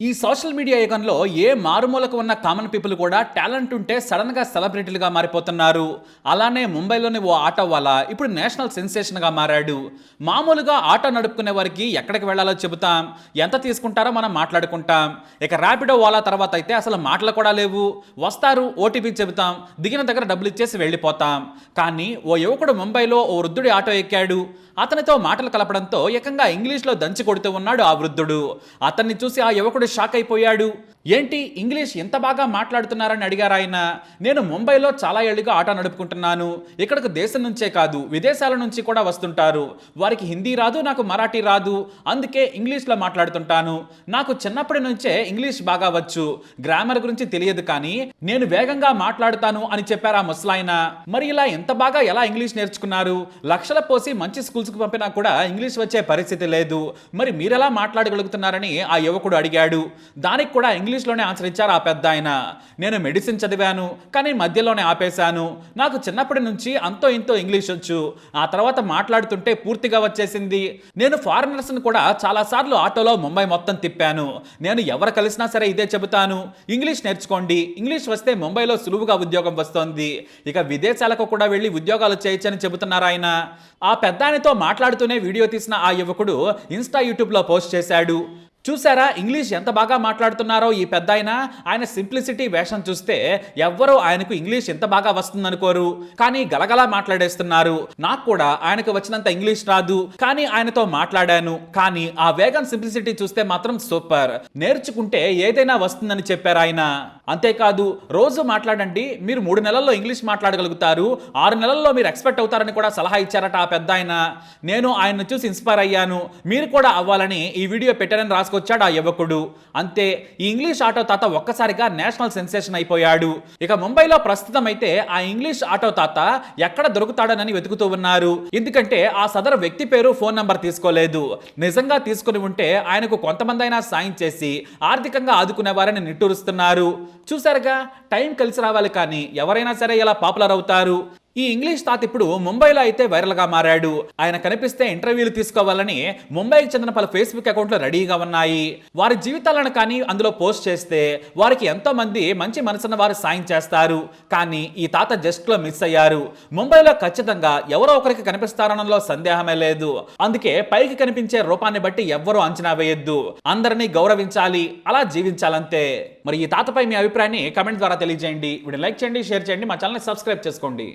ఈ social media యుగంలో ఏ మారుమూలకు ఉన్న కామన్ పీపుల్ కూడా టాలెంట్ ఉంటే సడన్గా సెలబ్రిటీలుగా మారిపోతున్నారు. అలానే ముంబైలోని ఓ ఆటో వాళ్ళ ఇప్పుడు నేషనల్ సెన్సేషన్గా మారాడు. మామూలుగా ఆటో నడుపుకునే వారికి ఎక్కడికి వెళ్ళాలో చెబుతాం. ఎంత తీసుకుంటారో మనం మాట్లాడుకుంటాం. ఇక ర్యాపిడో వాళ్ళ తర్వాత అయితే అసలు మాటలు కూడా లేవు. వస్తారు ఓటీపీ చెబుతాం. దిగిన దగ్గర డబ్బులు ఇచ్చేసి వెళ్ళిపోతాం. కానీ ఓ యువకుడు ముంబైలో ఓ వృద్ధుడి ఆటో ఎక్కాడు. అతనితో మాటలు కలపడంతో ఏకంగా ఇంగ్లీష్లో దంచి కొడుతూ ఉన్నాడు ఆ వృద్ధుడు. అతన్ని చూసి ఆ యువకుడు షాక్ అయిపోయాడు. ఏంటి ఇంగ్లీష్ ఎంత బాగా మాట్లాడుతున్నారని అడిగారు ఆయన. నేను ముంబైలో చాలా ఏళ్ళుగా ఆట నడుపుకుంటున్నాను. ఇక్కడికి దేశం నుంచే కాదు విదేశాల నుంచి కూడా వస్తుంటారు. వారికి హిందీ రాదు నాకు మరాఠీ రాదు. అందుకే ఇంగ్లీష్లో మాట్లాడుతుంటాను. నాకు చిన్నప్పటి నుంచే ఇంగ్లీష్ బాగా వచ్చు. గ్రామర్ గురించి తెలియదు కానీ నేను వేగంగా మాట్లాడుతాను అని చెప్పారు ఆ ముసలాయన. మరి ఇలా ఎంత బాగా ఎలా ఇంగ్లీష్ నేర్చుకున్నారు? లక్షల పోసి మంచి స్కూల్ స్కూల్స్కి పంపినా కూడా ఇంగ్లీష్ వచ్చే పరిస్థితి లేదు. మరి మీరెలా మాట్లాడగలుగుతున్నారని ఆ యువకుడు అడిగాడు. దానికి కూడా ఇంగ్లీష్లోనే ఆన్సర్ ఇచ్చారు ఆ పెద్ద ఆయన. నేను మెడిసిన్ చదివాను కానీ మధ్యలోనే ఆపేశాను. నాకు చిన్నప్పటి నుంచి అంతో ఇంతో ఇంగ్లీష్ వచ్చు. ఆ తర్వాత మాట్లాడుతుంటే పూర్తిగా వచ్చేసింది. నేను ఫారినర్స్ని కూడా చాలాసార్లు ఆటోలో ముంబై మొత్తం తిప్పాను. నేను ఎవరు కలిసినా సరే ఇదే చెబుతాను. ఇంగ్లీష్ నేర్చుకోండి. ఇంగ్లీష్ వస్తే ముంబైలో సులువుగా ఉద్యోగం వస్తోంది. ఇక విదేశాలకు కూడా వెళ్ళి ఉద్యోగాలు చేయొచ్చని చెబుతున్నారు ఆయన. ఆ పెద్ద మాట్లాడుతూనే వీడియో తీసిన ఆ యువకుడు ఇన్స్టా యూట్యూబ్లో పోస్ట్ చేశాడు. చూసారా ఇంగ్లీష్ ఎంత బాగా మాట్లాడుతున్నారో ఈ పెద్ద ఆయన ఆయన సింప్లిసిటీ వేషం చూస్తే ఎవ్వరూ ఆయనకు ఇంగ్లీష్ ఎంత బాగా వస్తుందనుకోరు. కానీ గలగలా మాట్లాడేస్తున్నారు. నాకు కూడా ఆయనకు వచ్చినంత ఇంగ్లీష్ రాదు. కానీ ఆయనతో మాట్లాడాను. కానీ ఆ వేగం సింప్లిసిటీ చూస్తే మాత్రం సూపర్. నేర్చుకుంటే ఏదైనా వస్తుందని చెప్పారు ఆయన. అంతేకాదు రోజు మాట్లాడండి. మీరు మూడు నెలల్లో ఇంగ్లీష్ మాట్లాడగలుగుతారు. ఆరు నెలల్లో మీరు ఎక్స్పెక్ట్ అవుతారని కూడా సలహా ఇచ్చారట ఆ పెద్ద ఆయన నేను ఆయన్ను చూసి ఇన్స్పైర్ అయ్యాను. మీరు కూడా అవ్వాలని ఈ వీడియో పెట్టారని రాసుకొచ్చాడు ఆ యువకుడు. అంతే ఈ ఇంగ్లీష్ ఆటో తాత ఒక్కసారిగా నేషనల్ సెన్సేషన్ అయిపోయాడు. ఇక ముంబైలో ప్రస్తుతం అయితే ఆ ఇంగ్లీష్ ఆటో తాత ఎక్కడ దొరుకుతాడనని వెతుకుతూ ఉన్నారు. ఎందుకంటే ఆ సదరు వ్యక్తి పేరు ఫోన్ నంబర్ తీసుకోలేదు. నిజంగా తీసుకుని ఉంటే ఆయనకు కొంతమంది అయినా సాయం చేసి ఆర్థికంగా ఆదుకునేవారని నిట్టూరుస్తున్నారు. చూసారుగా టైం కలిసి రావాలి కానీ ఎవరైనా సరే ఇలా పాపులర్ అవుతారు. ఈ ఇంగ్లీష్ తాత ఇప్పుడు ముంబైలో అయితే వైరల్గా మారాడు. ఆయన కనిపిస్తే ఇంటర్వ్యూలు తీసుకోవాలని ముంబైకి చెందిన పలు ఫేస్బుక్ అకౌంట్లు రెడీగా ఉన్నాయి. వారి జీవితాలను కానీ అందులో పోస్ట్ చేస్తే వారికి ఎంతో మంది మంచి మనసున్న వారు సాయం చేస్తారు. కానీ ఈ తాత జస్ట్లో మిస్ అయ్యారు. ముంబైలో ఖచ్చితంగా ఎవరో ఒకరికి కనిపిస్తారనలో సందేహమే లేదు. అందుకే పైకి కనిపించే రూపాన్ని బట్టి ఎవ్వరూ అంచనా వేయొద్దు. అందరినీ గౌరవించాలి అలా జీవించాలంతే. మరి ఈ తాతపై మీ అభిప్రాయాన్ని కమెంట్ ద్వారా తెలియజేయండి. వీడియో లైక్ చేయండి షేర్ చేయండి మా ఛానల్ని సబ్స్క్రైబ్ చేసుకోండి.